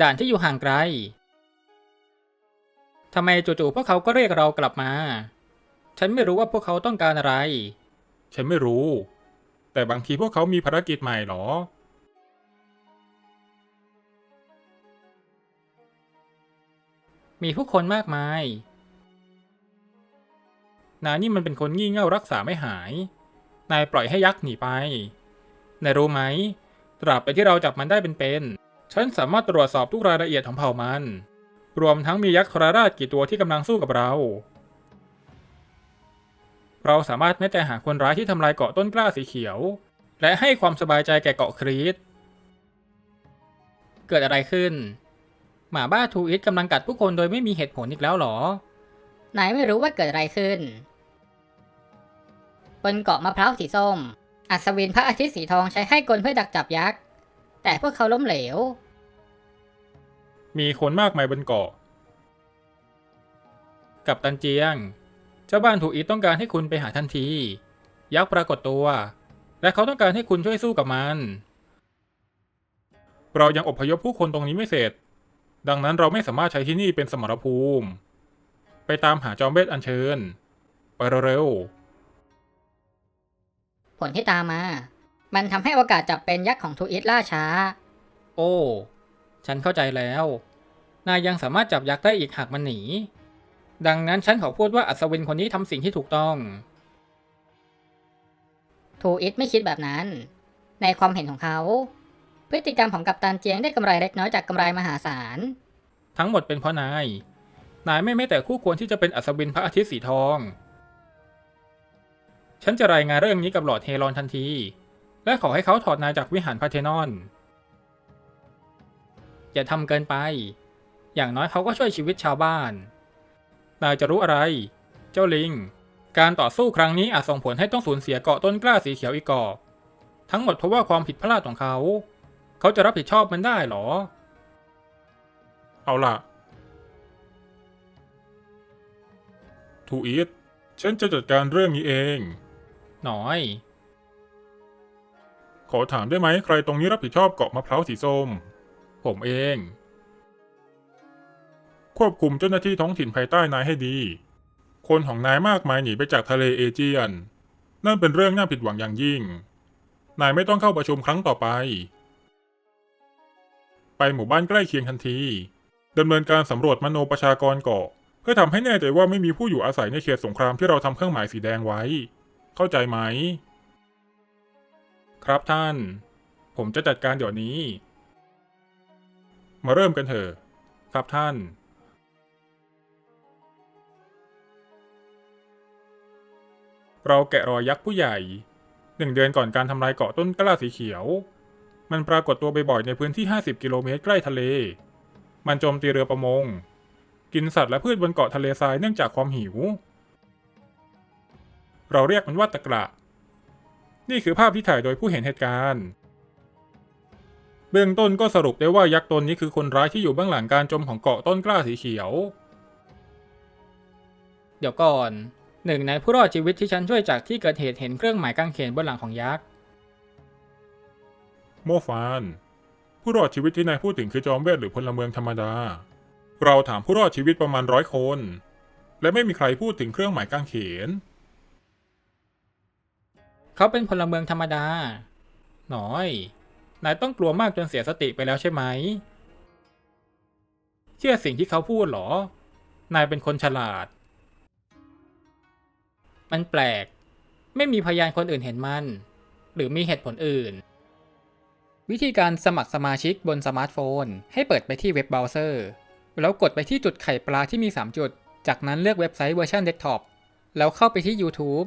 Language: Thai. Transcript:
ด่านที่อยู่ห่างไกลทำไมจู่ๆพวกเขาก็เรียกเรากลับมา ฉันไม่รู้ว่าพวกเขาต้องการอะไร ฉันไม่รู้ แต่บางทีพวกเขามีภารกิจใหม่เหรอ มีผู้คนมากมาย นายนี่มันเป็นคนงี่เง่ารักษาไม่หาย นายปล่อยให้ยักษ์หนีไป นายรู้ไหม ตราบไปที่เราจับมันได้เป็นๆ ฉันสามารถตรวจสอบทุกรายละเอียดของเผ่ามัน รวมทั้งมียักษ์ทรราชกี่ตัวที่กำลังสู้กับเรา เราสามารถแม้แต่หาคนร้ายที่ทำลายเกาะต้นกล้าสีเขียว และให้ความสบายใจแก่เกาะครีต เกิดอะไรขึ้น หมาบ้าทูอิทกำลังกัดผู้คนโดยไม่มีเหตุผลอีกแล้วเหรอ นายไม่รู้ว่าเกิดอะไรขึ้น บนเกาะมะพร้าวสีส้ม อัศวินพระอาทิตย์สีทองใช้ให้กลเพื่อดักจับยักษ์แต่พวกเขาล้มเหลว มีคนมากมายบนเกาะ กับตันเจียง เจ้าบ้านถูกอีทต้องการให้คุณไปหาทันที ยักษ์ปรากฏตัว และเขาต้องการให้คุณช่วยสู้กับมัน เรายังอพยพผู้คนตรงนี้ไม่เสร็จ ดังนั้นเราไม่สามารถใช้ที่นี่เป็นสมรภูมิ ไปตามหาจอมเวทอัญเชิญ ไปเร็วผลที่ตามมา มันทำให้โอกาสจับเป็นยักษ์ของทูอิตล่าช้า โอ้ ฉันเข้าใจแล้ว นายยังสามารถจับยักษ์ได้อีกหากมันหนี ดังนั้นฉันขอพูดว่าอัศวินคนนี้ทำสิ่งที่ถูกต้อง ทูอิตไม่คิดแบบนั้น ในความเห็นของเขา พฤติกรรมของกัปตันเจียงได้กำไรเล็กน้อยจากกำไรมหาศาล ทั้งหมดเป็นเพราะนาย นายไม่แม้แต่คู่ควรที่จะเป็นอัศวินพระอาทิตย์สีทอง ฉันจะรายงานเรื่องนี้กับหลอร์ดเฮรอนทันที และขอให้เขาถอดนายจากวิหารพาเทนอน อย่าทำเกินไป อย่างน้อยเขาก็ช่วยชีวิตชาวบ้าน นายจะรู้อะไร เจ้าลิง การต่อสู้ครั้งนี้อาจส่งผลให้ต้องสูญเสียเกาะต้นกล้าสีเขียวอีกเกาะทั้งหมดเพราะว่าความผิดพลาดของเขา เขาจะรับผิดชอบมันได้เหรอๆเอาล่ะ ทูอีทฉันจะจัดการเรื่องนี้เอง หน่อย ขอถามได้ไหมใครตรงนี้รับผิดชอบเกาะมะพร้าวสีส้ม ผมเอง ควบคุมเจ้าหน้าที่ท้องถิ่นภายใต้นายให้ดี คนของนายมากมายหนีไปจากทะเลเอเจียน นั่นเป็นเรื่องน่าผิดหวังอย่างยิ่ง นายไม่ต้องเข้าประชุมครั้งต่อไป ไปหมู่บ้านใกล้เคียงทันทีดำเนินการสำรวจมโนประชากรเกาะ เพื่อทำให้แน่ใจว่าไม่มีผู้อยู่อาศัยในเขตสงครามที่เราทำเครื่องหมายสีแดงไว้ เข้าใจไหม ครับท่าน ผมจะจัดการเดี๋ยวนี้ มาเริ่มกันเถอะครับท่าน เราแกะรอยยักษ์ผู้ใหญ่หนึ่งเดือนก่อนการทำลายเกาะต้นกล้าสีเขียว มันปรากฏตัวบ่อยๆในพื้นที่ 50 กิโลเมตรใกล้ทะเล มันโจมตีเรือประมง กินสัตว์และพืชบนเกาะทะเลทรายเนื่องจากความหิว เราเรียกมันว่าตะกระนี่คือภาพที่ถ่ายโดยผู้เห็นเหตุการณ์ เบื้องต้นก็สรุปได้ว่ายักษ์ตนนี้คือคนร้ายที่อยู่เบื้องหลังการจมของเกาะต้นกล้าสีเขียว เดี๋ยวก่อน หนึ่งในผู้รอดชีวิตที่ฉันช่วยจากที่เกิดเหตุเห็นเครื่องหมายกางเขนบนหลังของยักษ์ โมฟาน ผู้รอดชีวิตที่นายพูดถึงคือจอมเวทหรือพลเมืองธรรมดา เราถามผู้รอดชีวิตประมาณร้อยคน และไม่มีใครพูดถึงเครื่องหมายกางเขน เขาเป็นพลเมืองธรรมดา หน่อย นายต้องกลัวมากจนเสียสติไปแล้วใช่ไหม เชื่อสิ่งที่เขาพูดหรอ นายเป็นคนฉลาด มันแปลก ไม่มีพยานคนอื่นเห็นมัน หรือมีเหตุผลอื่น วิธีการสมัครสมาชิกบนสมาร์ทโฟน ให้เปิดไปที่เว็บเบราว์เซอร์ แล้วกดไปที่จุดไข่ปลาที่มี 3 จุด จากนั้นเลือกเว็บไซต์เวอร์ชันเดสก์ท็อป แล้วเข้าไปที่ YouTube